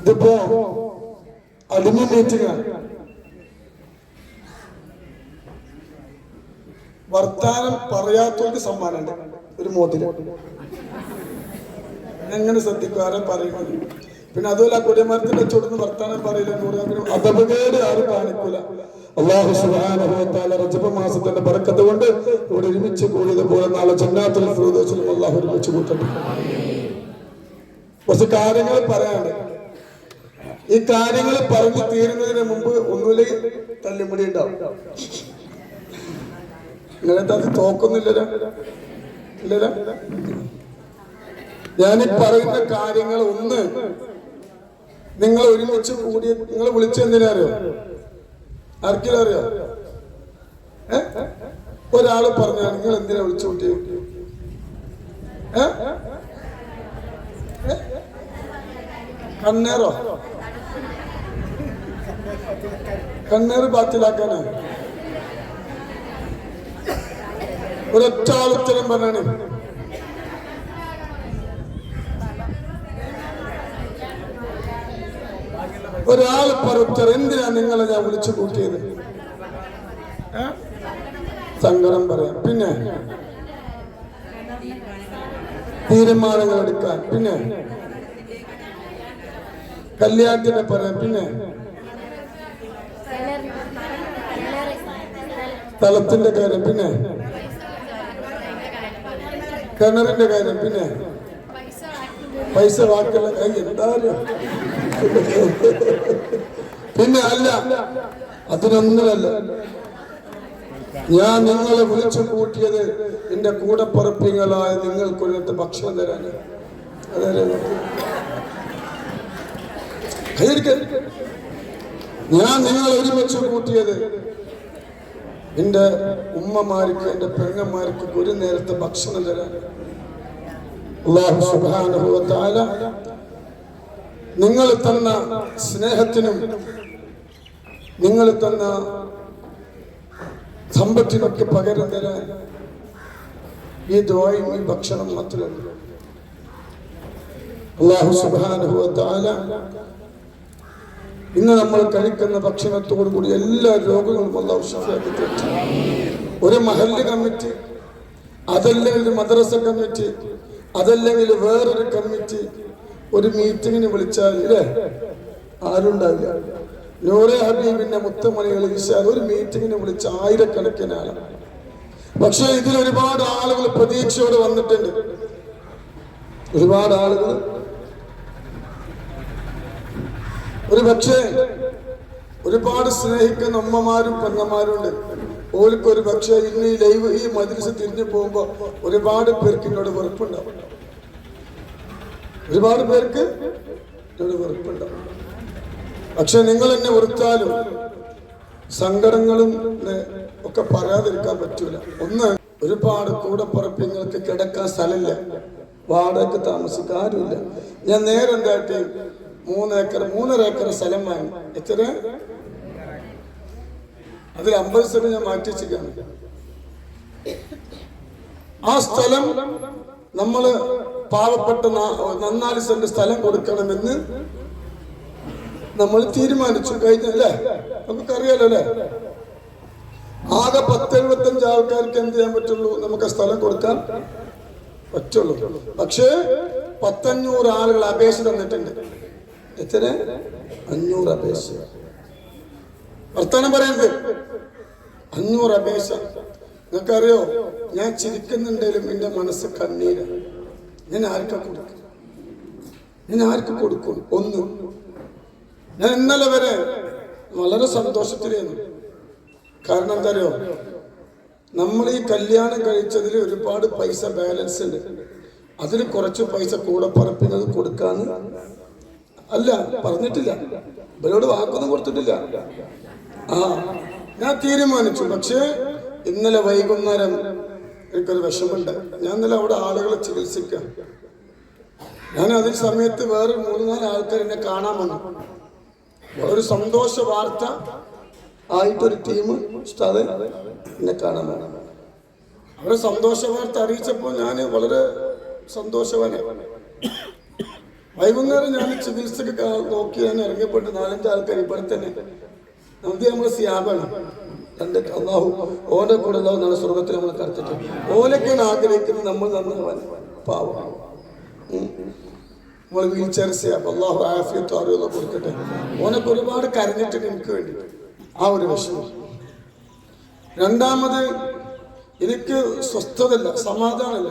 ഇതിപ്പോ അടിമ മീറ്റിംഗ് വർത്താനം പറയാത്തവർക്ക് സമ്മാനമുണ്ട് ഒരു മോതിരം. എങ്ങനെ ശ്രദ്ധിക്കും? ആരാ പറയുന്നത്? പിന്നെ അതുപോലെ കൊടിമരത്തിന്റെ ചുടുന്ന് വർത്താനം പറയില്ല പറഞ്ഞാൽ അതപകേട് ആരും കാണിക്കൂല. അള്ളാഹു തആല റജബ മാസത്തിന്റെ പറക്കത്ത് കൊണ്ട് ഇവിടെ ഒരുമിച്ച് കൂടിയത് പോലെ നാളെ ജന്നാത്തുൽ ഫിർദൗസിലും അള്ളാഹു ഒരുമിച്ച് കൂട്ടട്ടെ. കുറച്ച് കാര്യങ്ങൾ പറയാനുണ്ട്. ഈ കാര്യങ്ങൾ പറഞ്ഞു തീരുന്നതിന് മുമ്പ് ഒന്നുമില്ലെങ്കിൽ തല്ലുമുടി ഉണ്ടാവും? നിങ്ങളെന്താ അത് തോക്കുന്നില്ലല്ലോ ഇല്ലല്ലോ. ഞാൻ ഈ പറയുന്ന കാര്യങ്ങൾ ഒന്ന് നിങ്ങൾ ഒരുമിച്ച് കൂടി നിങ്ങൾ വിളിച്ചെന്തിനാ അറിയോ? ആർക്കെങ്കിലും അറിയോ? ഒരാൾ പറഞ്ഞ നിങ്ങൾ എന്തിനാ വിളിച്ചു കൂട്ടിയോ? കണ്ണേറോ? കണ്ണേറ് ബാത്തിലാക്കാനാ. ഒരൊറ്റ ആളുത്തരം പറഞ്ഞാണ്. ഒരാൾ പറുത്തർ എന്തിനാ നിങ്ങളെ ഞാൻ വിളിച്ചു കൂട്ടിയത്? സങ്കടം പറയാം. പിന്നെ? തീരുമാനങ്ങൾ എടുക്കാൻ. പിന്നെ? കല്യാണത്തിനെ പറയാം. പിന്നെ? സ്ഥലത്തിന്റെ കാര്യം പിന്നെ? കിണറിന്റെ കാര്യം പിന്നെ? പൈസ വാക്കല്ല എന്തായാലും. പിന്നെ അല്ല അതിനൊന്നുമല്ല. ഞാൻ നിങ്ങളെ വിളിച്ചു കൂട്ടിയത് എന്റെ കൂടെ പറപ്പിങ്ങളായ നിങ്ങൾക്കൊരിടത്ത് ഭക്ഷണം തരാന്. ഞാൻ നിങ്ങളെ ഒരുമിച്ച് കൂട്ടിയത് എന്റെ ഉമ്മമാർക്ക് എന്റെ പെങ്ങന്മാർക്ക് ഒരു നേരത്തെ ഭക്ഷണം തആല നിങ്ങൾ തന്ന സ്നേഹത്തിനും നിങ്ങൾ തന്ന സമ്പത്തിനൊക്കെ പകരം തരാൻ ഈ ദ്വായും ഈ ഭക്ഷണം മാത്രമല്ല അള്ളാഹു തആല ഇന്ന് നമ്മൾ കഴിക്കുന്ന ഭക്ഷണത്തോടു കൂടി എല്ലാ രോഗങ്ങളും അള്ളാഹു ഷിഫയാക്കി തീർച്ച ഒരു മഹല്ല് കമ്മിറ്റി അതല്ലെങ്കിൽ മദ്രസ കമ്മിറ്റി അതല്ലെങ്കിൽ വേറൊരു കമ്മിറ്റി ഒരു മീറ്റിങ്ങിന് വിളിച്ചാൽ ഇല്ലേ? ആരുണ്ടാവില്ല? നൂറെ ഹബീബിന്റെ മുത്തമണികൾ വിശാൽ ഒരു മീറ്റിങ്ങിന് വിളിച്ച ആയിരക്കണക്കിന് ആളാണ് പക്ഷേ ഇതിൽ ഒരുപാട് ആളുകൾ പ്രതീക്ഷയോടെ വന്നിട്ടുണ്ട്. ഒരുപാട് ആളുകൾ ഒരു പക്ഷേ ഒരുപാട് സ്നേഹിക്കുന്ന അമ്മമാരും പെങ്ങന്മാരും ഉണ്ട് ഓർക്ക് ഒരു പക്ഷേ ഇന്ന് ഈ ലൈവ് ഈ മജ്ലിസ് തിരിഞ്ഞു പോകുമ്പോ ഒരുപാട് പേർക്ക് എന്നോട് വെറുപ്പുണ്ടാവും. ഒരുപാട് പേർക്ക് എന്നോട് വെറുപ്പുണ്ടാവും. പക്ഷെ നിങ്ങൾ എന്നെ വെറുത്താലും സങ്കടങ്ങളും ഒക്കെ പറയാതിരിക്കാൻ പറ്റൂല. ഒന്ന് ഒരുപാട് കൂടെ പുറപ്പ് നിങ്ങൾക്ക് കിടക്കാൻ സ്ഥലമില്ല. വാടക താമസിക്കാൻ ആരുമില്ല ഞാൻ നേരെ എന്തായിട്ട് മൂന്ന് ഏക്കർ മൂന്നര ഏക്കർ സ്ഥലം വാങ്ങി. എത്ര? അതിൽ അമ്പത് സ്ഥലം ഞാൻ മാറ്റി വെച്ചിരിക്കുകയാണ്. ആ സ്ഥലം നമ്മൾ പാവപ്പെട്ട നന്നാൽ സെന്റ് സ്ഥലം കൊടുക്കണമെന്ന് നമ്മൾ തീരുമാനിച്ചു. കഴിഞ്ഞല്ലേ? നമുക്കറിയാലോ അല്ലേ? ആകെ പത്ത് എഴുപത്തഞ്ച് ആൾക്കാർക്ക് എന്ത് ചെയ്യാൻ പറ്റുള്ളൂ? നമുക്ക് സ്ഥലം കൊടുക്കാൻ പറ്റുള്ളൂ. പക്ഷേ പത്തഞ്ഞൂറ് ആളുകൾ അപേക്ഷ തന്നിട്ടുണ്ട്. എത്ര? അഞ്ഞൂറ് അപേക്ഷ. വർത്തമാനം പറയരുത് അഞ്ഞൂറ് അപേക്ഷ. നിങ്ങൾക്കറിയോ? ഞാൻ ചിരിക്കുന്നുണ്ടെങ്കിലും എന്റെ മനസ്സ് കണ്ണീര്. ഞാൻ ആർക്കാ കൊടുക്കും? ഞാൻ ആർക്ക് കൊടുക്കും? ഒന്ന്. ഞാൻ ഇന്നലെ വരെ വളരെ സന്തോഷത്തിലായിരുന്നു. കാരണം എന്താ അറിയോ നമ്മൾ ഈ കല്യാണം കഴിച്ചതിൽ ഒരുപാട് പൈസ ബാലൻസ് ഉണ്ട് അതിൽ കുറച്ച് പൈസ കൂടെ പറപ്പിനത് കൊടുക്കാന്ന് അല്ല പറഞ്ഞിട്ടില്ല. ഇവരോട് വാക്കൊന്നും കൊടുത്തിട്ടില്ല. ആ ഞാൻ തീരുമാനിച്ചു. പക്ഷേ ഇന്നലെ വൈകുന്നേരം എനിക്കൊരു വിഷമുണ്ട് ഞാൻ ഇന്നലെ അവിടെ ആളുകളെ ചികിത്സിക്കാം. ഞാൻ അതേ സമയത്ത് വേറെ മൂന്ന് നാല് ആൾക്കാർ എന്നെ കാണാൻ വന്നു. ഒരു സന്തോഷ വാർത്ത ആയിട്ടൊരു ടീം ഉസ്താദ് എന്നെ കാണാൻ വേണം അവരെ സന്തോഷ വാർത്ത അറിയിച്ചപ്പോൾ ഞാൻ വളരെ സന്തോഷവാനാണ് വൈകുന്നേരം ഞാൻ ചികിത്സക്ക് നോക്കി ഞാൻ ഇറങ്ങിയപ്പെട്ട് നാലഞ്ച് ആൾക്കാർ ഇവിടെ തന്നെ. നമുക്ക് നമ്മളെ സിയാബാണ്. തന്റെ അള്ളാഹു ഓനെ കൂടെ അള്ളാഹു നല്ല സ്വർഗത്തിൽ നമ്മൾ കറച്ചിട്ട് ഓലൊക്കെയാണ് ആഗ്രഹിക്കുന്നത് നമ്മൾ നന്നാവാൻ. പാവം. നമ്മൾ വീൽ ചെയർ സിയാബ്. അള്ളാഹു ആഫിയത്തോ അറിയോ കൊടുക്കട്ടെ ഓനൊക്കെ ഒരുപാട് കരഞ്ഞിട്ടുണ്ട് എനിക്ക് വേണ്ടി ആ ഒരു വിഷമം. രണ്ടാമത് എനിക്ക് സ്വസ്ഥതല്ല സമാധാനമല്ല.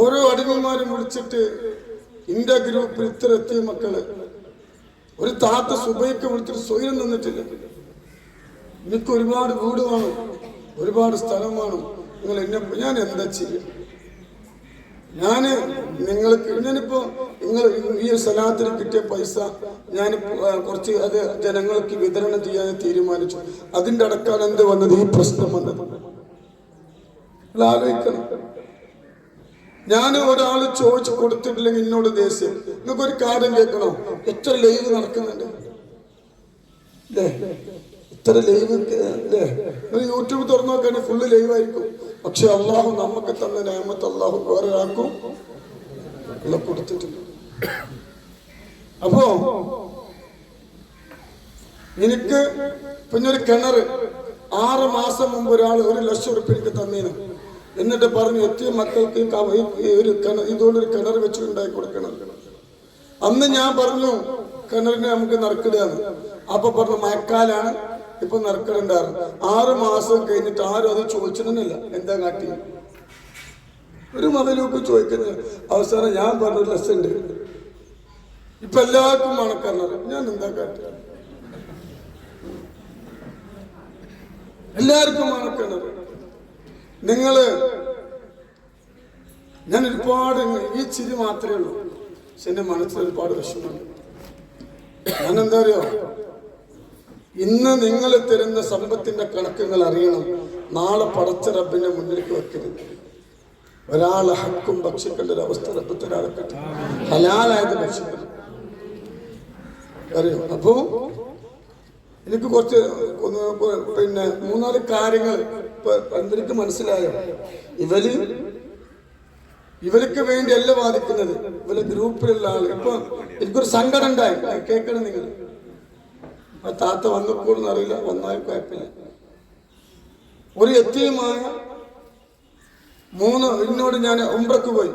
ഓരോ അടിമന്മാരും വിളിച്ചിട്ട് ഇന്ത്യ ഗ്രൂപ്പിൽ ഇത്ര എത്തിയ മക്കൾ. ഒരു താത്ത സുബൈക്ക് വിളിച്ചിട്ട് സ്വയം നിന്നിട്ടില്ല. എനിക്ക് ഒരുപാട് വീട് വേണം ഒരുപാട് സ്ഥലം വേണം. നിങ്ങൾ എന്നെ ഞാൻ എന്താ ചെയ്യുക ഞാൻ നിങ്ങൾക്ക് ഞാനിപ്പോ നിങ്ങൾ ഈ സ്ഥലത്തിന് കിട്ടിയ പൈസ ഞാൻ കുറച്ച് അത് ജനങ്ങൾക്ക് വിതരണം ചെയ്യാൻ തീരുമാനിച്ചു. അതിന്റെ അടക്കാണ് എന്ത് വന്നത്? ഈ പ്രശ്നം വന്നത്. ആലോചിക്കണം. ഞാൻ ഒരാൾ ചോദിച്ചു കൊടുത്തിട്ടില്ലെങ്കിൽ എന്നോട് ദേഷ്യം. നിങ്ങൾക്ക് ഒരു കാര്യം കേൾക്കണോ. എത്ര ലൈവ് നടക്കുന്നുണ്ട്? ഇത്ര ലൈവ് അല്ലേ യൂട്യൂബ് തുറന്നു നോക്കുകയാണെങ്കിൽ ഫുള്ള് ലൈവ് ആയിരിക്കും. പക്ഷെ അള്ളാഹു നമുക്ക് തന്ന നിയമത്ത് അള്ളാഹു ഉള്ള കൊടുത്തിട്ടില്ല. അപ്പോ എനിക്ക് പിന്നെ ഒരു കിണർ. ആറ് മാസം മുമ്പ് ഒരാൾ ഒരു ലക്ഷം ഉറുപ്പ് എനിക്ക് എന്നിട്ട് പറഞ്ഞു എത്തിയ മക്കൾക്ക് ഒരു കിണർ ഇതുകൊണ്ടൊരു കിണർ വെച്ച് ഉണ്ടാക്കി കൊടുക്കണം. അന്ന് ഞാൻ പറഞ്ഞു കിണറിനെ നമുക്ക് നറുക്കിടുകയാണ്. അപ്പൊ പറഞ്ഞു മഴക്കാലാണ് ഇപ്പൊ നറുക്കിടുണ്ടാറ് ആറ് മാസം കഴിഞ്ഞിട്ട് ആരും അത് ചോദിച്ചിരുന്നില്ല. എന്താ കാട്ടി? ഒരു മതിലൂപ്പ് ചോദിക്കുന്നത് അവസാനം ഞാൻ പറഞ്ഞൊരു ലെസ് ഉണ്ട്. ഇപ്പൊ എല്ലാവർക്കും മണക്കിണർ ഞാൻ എന്താ കാട്ടി? എല്ലാവർക്കും മണക്കിണർ നിങ്ങൾ ഞാൻ ഒരുപാട് ഈ ചിരി മാത്രമേ ഉള്ളൂ. പക്ഷെ എന്റെ മനസ്സിൽ ഒരുപാട് വിഷമമുണ്ട്. ഞാൻ എന്താ അറിയോ ഇന്ന് നിങ്ങൾ തരുന്ന സമ്പത്തിന്റെ കണക്കുകൾ അറിയണം. നാളെ പടച്ച റബ്ബിന്റെ മുന്നിലേക്ക് വെക്കരുത്. ഒരാളെ ഹക്കും ഭക്ഷിക്കേണ്ട ഒരു അവസ്ഥ റബ്ബ് ഒരാളെ കിട്ടും. ഹലാലായത് ഭക്ഷിക്കണം അറിയോ? അപ്പോ എനിക്ക് കുറച്ച് പിന്നെ മൂന്നാൽ കാര്യങ്ങൾ എനിക്ക് മനസ്സിലായോ? ഇവർ ഇവർക്ക് വേണ്ടി അല്ല വാദിക്കുന്നത്. ഇവരെ ഗ്രൂപ്പിലുള്ള ആൾ ഇപ്പൊ എനിക്കൊരു സങ്കടം ഉണ്ടായി. കേൾക്കണം നിങ്ങൾ ആ താത്ത വന്നപ്പോഴൊന്നും അറിയില്ല. വന്നാലും കുഴപ്പമില്ല. ഒരു എത്തിയുമായ മൂന്ന് എന്നോട് ഞാൻ ഉംറക്ക് പോയി.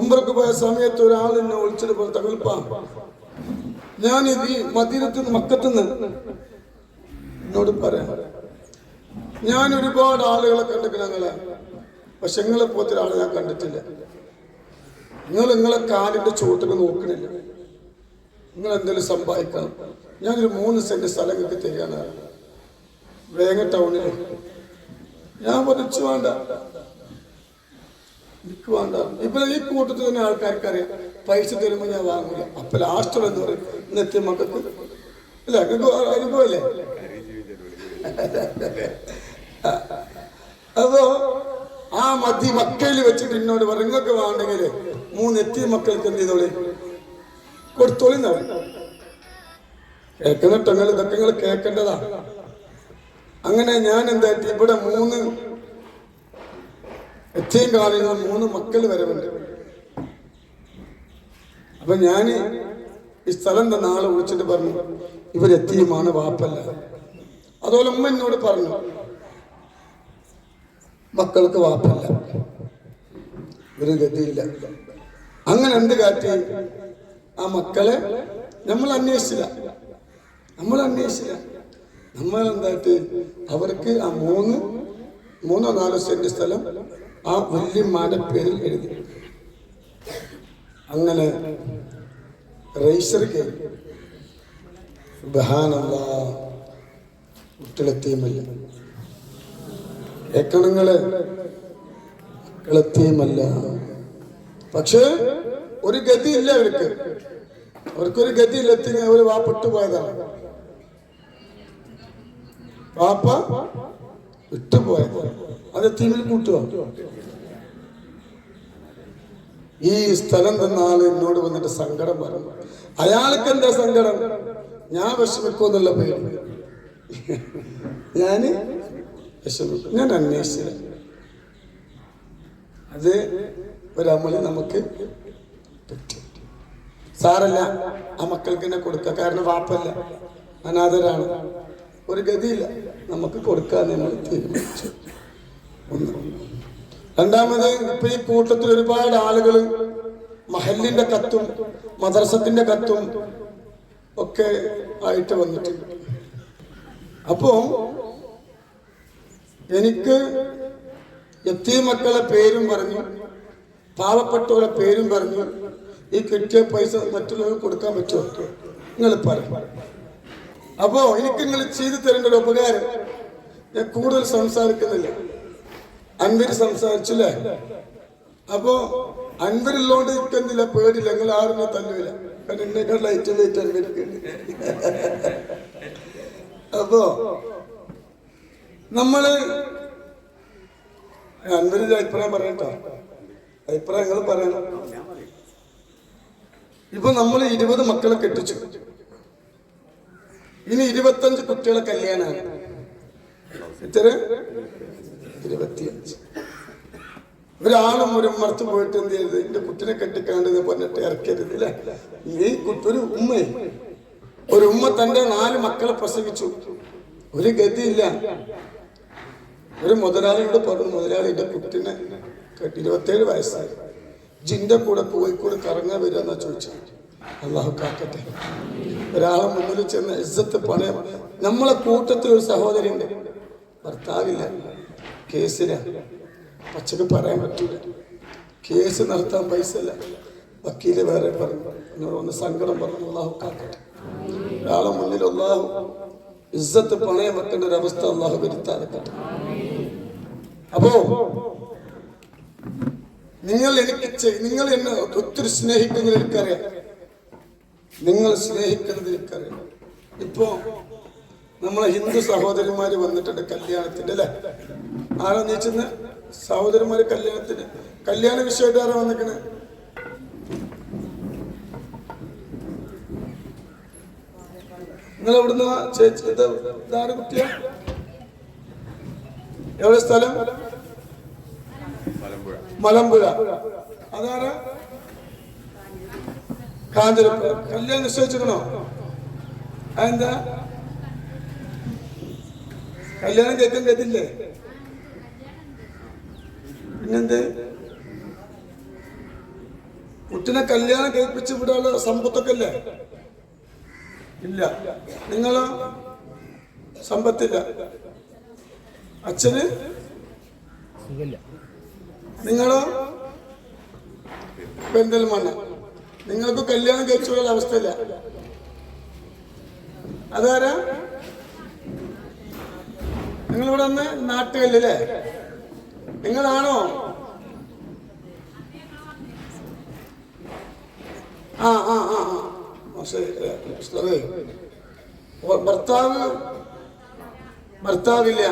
ഉംറക്ക് പോയ സമയത്ത് ഒരാൾ എന്നെ വിളിച്ചിട്ട് പറഞ്ഞു തകൽപ്പാ ഞാൻ ഈ മദീനത്ത് നിന്ന് മക്കത്തുനിന്ന് എന്നോട് പറയാം. ഞാൻ ഒരുപാട് ആളുകളെ കണ്ടിട്ടില്ല ഞങ്ങളെ പക്ഷെ നിങ്ങളെ പോലത്തെ ഒരാളെ ഞാൻ കണ്ടിട്ടില്ല. നിങ്ങൾ നിങ്ങളെ കാലിന്റെ ചുവട്ടിൽ നോക്കണില്ല. നിങ്ങൾ എന്തെങ്കിലും സമ്പാദിക്കണം. ഞാനൊരു മൂന്ന് സെന്റ് സ്ഥലം നിങ്ങൾക്ക് തരികയാണ്. വേങ്ങ ടൗണിൽ ഞാൻ പറഞ്ഞു വേണ്ട. എനിക്ക് വേണ്ട. ഇപ്പൊ ഈ കൂട്ടത്തിൽ തന്നെ ആൾക്കാർക്ക് അറിയാം പൈസ തരുമ്പോ ഞാൻ വാങ്ങൂല. അപ്പൊ ലാസ്റ്റ് എന്ന് പറയും? ഇന്നെത്തിയ മക്കൾക്ക്. അല്ല? നിങ്ങൾക്ക് അനുഭവല്ലേ അപ്പോ ആ മതി മക്കയിൽ വെച്ചിട്ട് എന്നോട് പറഞ്ഞു നിങ്ങൾക്ക് വേണ്ടെങ്കിൽ മൂന്ന് എത്തിയ മക്കൾക്ക് എന്ത് ചെയ്തോളി? കൊടുത്തോളി കേൾക്കുന്ന ടങ്ങൾ ഇതൊക്കെ നിങ്ങൾ കേൾക്കേണ്ടതാ. അങ്ങനെ ഞാൻ എന്തായിട്ട് ഇവിടെ മൂന്ന് എത്തിയും കാലിൽ നിന്ന് മൂന്ന് മക്കൾ വരവുണ്ട്. അപ്പൊ ഞാൻ ഈ സ്ഥലം തന്നെ ആളെ വിളിച്ചിട്ട് പറഞ്ഞു ഇവരെത്തിയുമാണ് വാപ്പല്ല. അതുപോലെ ഉമ്മ എന്നോട് പറഞ്ഞു മക്കൾക്ക് വാപ്പല്ല. ഒരു ഗതിയില്ല. അങ്ങനെ എന്ത് കാറ്റി ആ മക്കളെ നമ്മൾ അന്വേഷിച്ചില്ല. നമ്മൾ അന്വേഷിച്ചില്ല. നമ്മൾ എന്തായിട്ട്? അവർക്ക് ആ മൂന്ന് മൂന്നോ നാലോ സെന്റ് സ്ഥലം ആ വല്യമ്മാരുടെ പേരിൽ എഴുതി. അങ്ങനെ റേസർ ബഹാനല്ലാ കുട്ടികളെത്തിയുമല്ല ഏക്കണങ്ങൾ കളത്തിയുമല്ല. പക്ഷേ ഒരു ഗതിയില്ല അവർക്ക്. അവർക്കൊരു ഗതിയില്ല. എത്തി അവർ വാപ്പിട്ട് പോയതാണ്. വാപ്പ വിട്ടുപോയത് അത് തീമിൽ കൂട്ടുക ഈ സ്ഥലം തന്ന ആൾ എന്നോട് വന്നിട്ട് സങ്കടം പറഞ്ഞു അയാൾക്ക് എന്താ സങ്കടം? ഞാൻ വിഷമിക്കുമെന്നുള്ള പേര്. ഞാൻ വിഷമിക്കും ഞാൻ അന്വേഷിച്ചില്ല. അത് ഒരമളി നമുക്ക് സാറല്ല ആ മക്കൾക്ക് തന്നെ കൊടുക്കുക. കാരണം വാപ്പല്ല അനാഥരാണ്. ഒരു ഗതിയില്ല. നമുക്ക് കൊടുക്കാൻ നമ്മൾ തീരുമാനിച്ചു. ഒന്ന്. രണ്ടാമത് ഇപ്പൊ ഈ കൂട്ടത്തിൽ ഒരുപാട് ആളുകൾ മഹലിന്റെ കത്തും മദ്രസത്തിന്റെ കത്തും ഒക്കെ ആയിട്ട് വന്നിട്ടുണ്ട്. അപ്പോ എനിക്ക് മക്കളെ പേരും പറഞ്ഞു പാവപ്പെട്ടവരുടെ പേരും പറഞ്ഞു ഈ കിട്ടിയ പൈസ മറ്റുള്ളവർക്ക് കൊടുക്കാൻ പറ്റുമോ? നിങ്ങൾ പറയും. അപ്പോ എനിക്ക് നിങ്ങൾ ചെയ്തു തരേണ്ട ഒരു ഉപകാരം ഞാൻ കൂടുതൽ സംസാരിക്കുന്നില്ല. അൻവര് സംസാരിച്ചില്ലേ? അപ്പോ അൻവരില്ലോണ്ട് നിൽക്കുന്നില്ല പേടില്ല നിങ്ങൾ ആരും തന്നില്ല കാരണം എന്നെക്കാൾ ലൈറ്റ് ലൈറ്റ് അപ്പോ നമ്മൾ അൻവരിന്റെ അഭിപ്രായം പറയട്ടോ. അഭിപ്രായങ്ങൾ പറയണം. ഇപ്പൊ നമ്മൾ ഇരുപത് മക്കളെ കെട്ടിച്ചു. ഇനി ഇരുപത്തഞ്ച് കുട്ടികളെ കല്യാണമാണ് എത്ര? ഇരുപത്തിയഞ്ച്. ഒരാളും ഒരു ഉമ്മർത്ത് പോയിട്ട് എന്ത് ചെയ്ത് എന്റെ കുട്ടിനെ കെട്ടിക്കാണ്ട് എന്ന് പറഞ്ഞിട്ട് ഇറക്കരുത് അല്ലേ ഈ ഒരു ഉമ്മ. ഒരു ഉമ്മ തന്റെ നാല് മക്കളെ പ്രസവിച്ചു. ഒരു ഗതിയില്ല. ഒരു മുതലാളിയോട് പറഞ്ഞു മുതലാളിയുടെ കുട്ടിനെ കെട്ടി ഇരുപത്തേഴ് വയസ്സായി. ജിന്റെ കൂടെ കോഴിക്കോട് കറങ്ങാൻ വരിക എന്നാ ചോദിച്ചു? അള്ളാഹു കാക്കട്ടെ. ഒരാളെ മുന്നിൽ ചെന്ന് ഇജ്ജത്ത് പണയം നമ്മളെ കൂട്ടത്തിൽ ഒരു സഹോദരി ഉണ്ട് ഭർത്താവില്ല. കേസില്ല പച്ചക്ക് പറയാൻ പറ്റൂല. കേസ് നടത്താൻ പൈസ ഇല്ല വക്കീൽ വേറെ പറഞ്ഞു. എന്നോട് ഒന്ന് സങ്കടം പറഞ്ഞു. അള്ളാഹു കാക്കട്ടെ. ഒരാളെ മുന്നിൽ അള്ളാഹു ഇസ്സത്ത് പണയം വെക്കേണ്ട ഒരവസ്ഥ അവസ്ഥ വരുത്താതെ വരുത്താതെക്കട്ടെ അപ്പോ നിങ്ങൾ എനിക്ക് നിങ്ങൾ എന്നെ ഒത്തിരി സ്നേഹിക്കുന്നത് എനിക്കറിയാം. നിങ്ങൾ സ്നേഹിക്കുന്നത് എനിക്കറിയാം. ഇപ്പോ നമ്മളെ ഹിന്ദു സഹോദരന്മാര് വന്നിട്ടുണ്ട് കല്യാണത്തിന്റെ അല്ലെ? ആരാ നീച്ചുന്ന? സഹോദരന്മാര് കല്യാണത്തിന്. കല്യാണ വിഷയമായിട്ട് ആരാ വന്നിക്കണേ? നിങ്ങൾ എവിടുന്ന ചേച്ചി ഇതാര് കുട്ടിയാ? എവിടെ സ്ഥലം? മലമ്പുഴ. അതാരാ? കാഞ്ചിരപ്പുഴ കല്യാണം നിശ്ചയിച്ചിരിക്കണോ അതെന്താ? കല്യാണം കേൾക്കാൻ കേട്ടില്ലേ? പിന്നെന്ത്? കുട്ടിനെ കല്യാണം കേൾപ്പിച്ച് വിടാനുള്ള സമ്പത്തൊക്കെ അല്ലേ ഇല്ല. നിങ്ങളോ? സമ്പത്തില്ല. അച്ഛന്? നിങ്ങളോ? പെന്തൽമണ്ണ നിങ്ങൾക്ക് കല്യാണം കഴിച്ചു പോയ അവസ്ഥയില്ല. അതാരാ? നിങ്ങളിവിടെ വന്ന് നാട്ടുകല്ലേ നിങ്ങളാണോ? ആ ആ ആ ആ. ശരി ഭർത്താവ്? ഭർത്താവില്ല.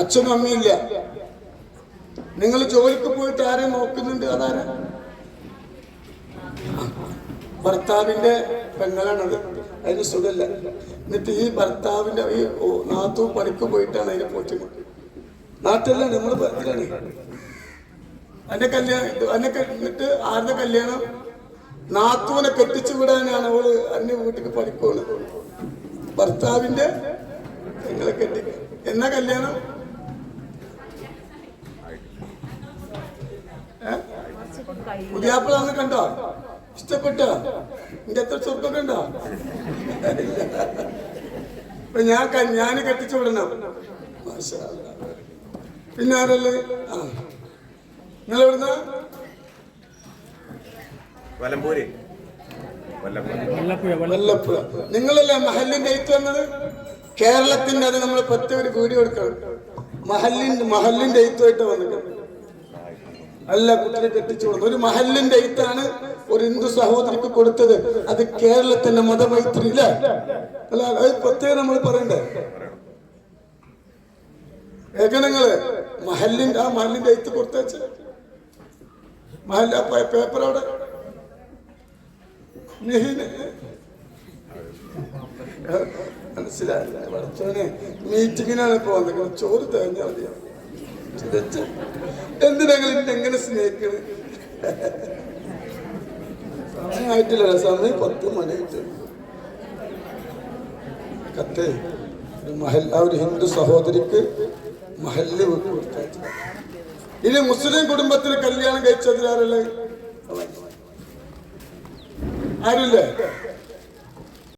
അച്ഛനും അമ്മയില്ല നിങ്ങൾ ജോലിക്ക് പോയിട്ട് ആരെ നോക്കുന്നുണ്ട്? അതാരാ? ഭർത്താവിന്റെ പെങ്ങളാണത്. അതിന് സുഖമില്ല. എന്നിട്ട് ഈ ഭർത്താവിന്റെ ഈ നാത്തു പണിക്ക് പോയിട്ടാണ് അതിനെ പോറ്റുന്നത്. നാട്ടിലാണ് നമ്മൾ ഇതിലാണ് എന്നെ കല്യാണം എന്നെ എന്നിട്ട് ആരുടെ കല്യാണം? നാത്തുവിനെ കെട്ടിച്ചു വിടാനാണ് അവൾ അന്യ വീട്ടിക്ക് പണിക്കുന്നത് ഭർത്താവിന്റെ പെങ്ങളെ കെട്ടി. എന്നാ കല്യാണം? പുതിയാപ്പിളാന്ന് കണ്ടോ? ഇഷ്ടപ്പെട്ട? എന്റെ എത്ര സ്വർഗം കണ്ട? ഇപ്പൊ ഞാൻ ഞാൻ കെട്ടിച്ചു വിടണം. പിന്നെ ആരല്ലേ? ആ. നിങ്ങൾ എവിടുന്ന? വലമ്പൂര് വല്ലപ്പൂര് വല്ലപ്പുഴ. നിങ്ങളല്ലേ മഹലിന്റെ എയ്ത്ത് വന്നത്? കേരളത്തിന്റെ അത് നമ്മൾ പത്ത് ഒരു കൂടി കൊടുക്കണം. മഹലിന്റെ മഹലിന്റെ എയ്ത്തുമായിട്ട് വന്നിട്ട് അല്ല കുട്ടിയെ കെട്ടിച്ചു കൊടുത്തു. ഒരു മഹലിന്റെ എയ്ത്താണ് ഒരു ഹിന്ദു സഹോദരിക്ക് കൊടുത്തത്. അത് കേരളത്തിന്റെ മതമൈത്രി ഇല്ല അല്ല അത് പ്രത്യേകം നമ്മൾ പറയണ്ടേ? ഏകനങ്ങൾ മഹലിന്റെ ആ മഹലിന്റെ എയ്ത്ത് കൊടുത്തേച്ച് മഹല്ല പേപ്പർ അവിടെ? മനസ്സിലായില്ല മീറ്റിങ്ങിനാണ് ഇപ്പൊ വന്നത് ചോറ് തേഞ്ഞാൽ മതിയാവും എന്തിനാ നിങ്ങൾ എങ്ങനെ സ്നേഹിക്കണ്? സമയമായിട്ടില്ല സമയം പത്ത് മണിയായിട്ട്. കത്ത്. ഒരു ഹിന്ദു സഹോദരിക്ക് മഹല്ല് ഇനി മുസ്ലിം കുടുംബത്തിൽ കല്യാണം കഴിച്ചതിലാരല്ലേ ആരില്ലേ